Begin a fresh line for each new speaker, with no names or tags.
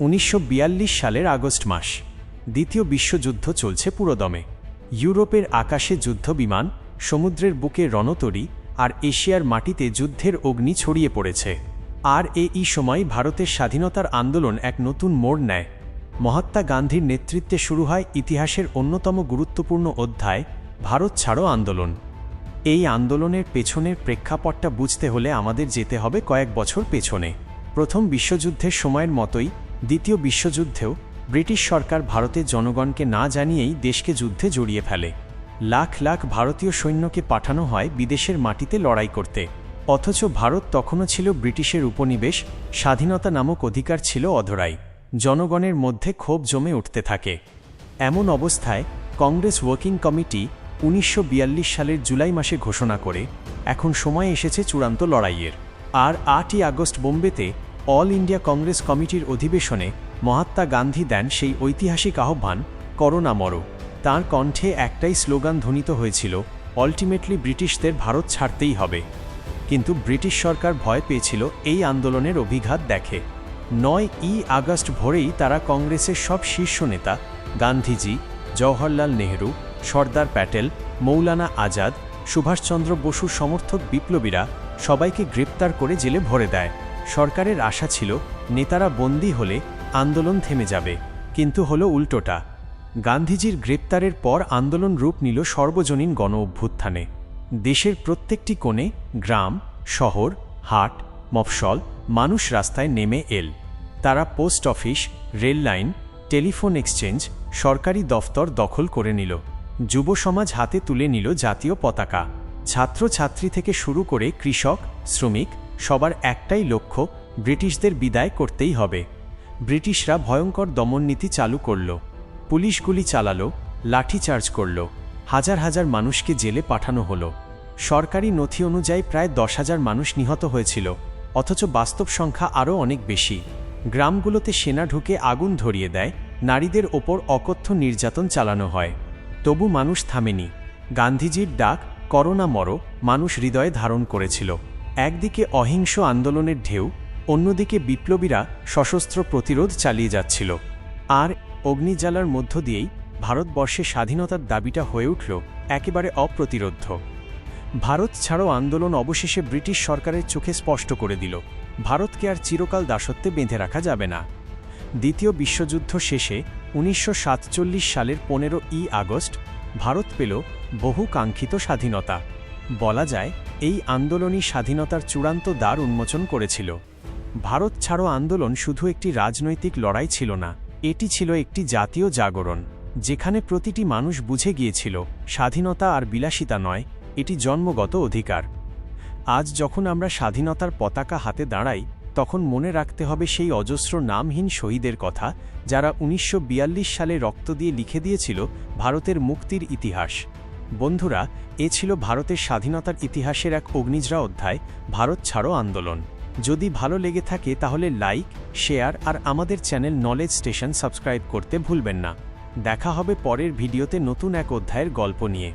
উনিশশো বিয়াল্লিশ সালের আগস্ট মাস। দ্বিতীয় বিশ্বযুদ্ধ চলছে পুরোদমে। ইউরোপের আকাশে যুদ্ধ বিমান, সমুদ্রের বুকে রণতরী আর এশিয়ার মাটিতে যুদ্ধের অগ্নি ছড়িয়ে পড়েছে। আর এই সময় ভারতের স্বাধীনতার আন্দোলন এক নতুন মোড় নেয়। মহাত্মা গান্ধীর নেতৃত্বে শুরু হয় ইতিহাসের অন্যতম গুরুত্বপূর্ণ অধ্যায়, ভারত ছাড়ো আন্দোলন। এই আন্দোলনের পেছনের প্রেক্ষাপটটা বুঝতে হলে আমাদের যেতে হবে কয়েক বছর পেছনে। প্রথম বিশ্বযুদ্ধের সময়ের মতোই দ্বিতীয় বিশ্বযুদ্ধেও ব্রিটিশ সরকার ভারতের জনগণকে না জানিয়েই দেশকে যুদ্ধে জড়িয়ে ফেলে। লাখ লাখ ভারতীয় সৈন্যকে পাঠানো হয় বিদেশের মাটিতে লড়াই করতে। অথচ ভারত তখনও ছিল ব্রিটিশের উপনিবেশ, স্বাধীনতা নামক অধিকার ছিল অধরাই। জনগণের মধ্যে ক্ষোভ জমে উঠতে থাকে। এমন অবস্থায় কংগ্রেস ওয়ার্কিং কমিটি উনিশশো বিয়াল্লিশ সালের জুলাই মাসে ঘোষণা করে, এখন সময় এসেছে চূড়ান্ত লড়াইয়ের। আর আটই আগস্ট বোম্বেতে অল ইন্ডিয়া কংগ্রেস কমিটির অধিবেশনে মহাত্মা গান্ধী দেন সেই ঐতিহাসিক আহ্বান, করোনা মরো। তাঁর কণ্ঠে একটাই স্লোগান ধ্বনিত হয়েছিল অল্টিমেটলি ব্রিটিশদের ভারত ছাড়তেই হবে। কিন্তু ব্রিটিশ সরকার ভয় পেয়েছিল এই আন্দোলনের অভিঘাত দেখে। নয় ই আগস্ট ভোরেই তারা কংগ্রেসের সব শীর্ষ নেতা, গান্ধীজি, জওহরলাল নেহরু, সর্দার প্যাটেল, মৌলানা আজাদ, সুভাষচন্দ্র বসুর সমর্থক বিপ্লবীরা সবাইকে গ্রেপ্তার করে জেলে ভরে দেয়। সরকারের আশা ছিল, নেতারা বন্দী হলে আন্দোলন থেমে যাবে, কিন্তু হলো উল্টোটা। গান্ধীজির গ্রেপ্তারের পর আন্দোলন রূপ নিল সর্বজনীন গণ অভ্যুত্থানে। দেশের প্রত্যেকটি কোণে গ্রাম, শহর, হাট মফসল মানুষ রাস্তায় নেমে এল। তারা post office, rail line, telephone exchange, সরকারি দফতর দখল করে নিল। যুব সমাজ হাতে তুলে নিল জাতীয় পতাকা। ছাত্রছাত্রী থেকে শুরু করে কৃষক, শ্রমিক সবার একটাই লক্ষ্য, ব্রিটিশদের বিদায় করতেই হবে। ব্রিটিশরা ভয়ঙ্কর দমননীতি চালু করল। পুলিশ গুলি চালালো লাঠিচার্জ করল, হাজার হাজার মানুষকে জেলে পাঠানো হলো। সরকারি নথি অনুযায়ী প্রায় দশ হাজার মানুষ নিহত হয়েছিল, অথচ বাস্তব সংখ্যা আরও অনেক বেশি। গ্রামগুলোতে সেনা ঢুকে আগুন ধরিয়ে দেয়, নারীদের ওপর অকথ্য নির্যাতন চালানো হয়। তবু মানুষ থামেনি। গান্ধীজির ডাক, করোনা মর মানুষ হৃদয়ে ধারণ করেছিল। একদিকে অহিংস আন্দোলনের ঢেউ, অন্যদিকে বিপ্লবীরা সশস্ত্র প্রতিরোধ চালিয়ে যাচ্ছিল। আর অগ্নিজ্বালার মধ্য দিয়েই ভারতবর্ষে স্বাধীনতার দাবিটা হয়ে উঠল একেবারে অপ্রতিরোধ্য। ভারত ছাড়ো আন্দোলন অবশেষে ব্রিটিশ সরকারের চোখে স্পষ্ট করে দিল, ভারতকে আর চিরকাল দাসত্বে বেঁধে রাখা যাবে না। দ্বিতীয় বিশ্বযুদ্ধ শেষে উনিশশো সাতচল্লিশ সালের পনেরো ই আগস্ট ভারত পেল বহু কাঙ্ক্ষিত স্বাধীনতা। বলা যায়, এই আন্দোলনই স্বাধীনতার চূড়ান্ত দ্বার উন্মোচন করেছিল। ভারত ছাড়ো আন্দোলন শুধু একটি রাজনৈতিক লড়াই ছিল না, এটি ছিল একটি জাতীয় জাগরণ, যেখানে প্রতিটি মানুষ বুঝে গিয়েছিল, স্বাধীনতা আর বিলাসিতা নয়, এটি জন্মগত অধিকার। আজ যখন আমরা স্বাধীনতার পতাকা হাতে দাঁড়াই, তখন মনে রাখতে হবে সেই অজস্র নামহীন শহীদের কথা, যারা উনিশশো বিয়াল্লিশ সালে রক্ত দিয়ে লিখে দিয়েছিল, ভারতের মুক্তির ইতিহাস। বন্ধুরা, এ ছিল ভারতের স্বাধীনতার ইতিহাসের এক অগ্নিজরা অধ্যায়, ভারত ছাড়ো আন্দোলন। যদি ভালো লেগে থাকে তাহলে লাইক, শেয়ার আর আমাদের চ্যানেল নলেজ স্টেশন সাবস্ক্রাইব করতে ভুলবেন না। দেখা হবে পরের ভিডিওতে নতুন এক অধ্যায়ের গল্প নিয়ে।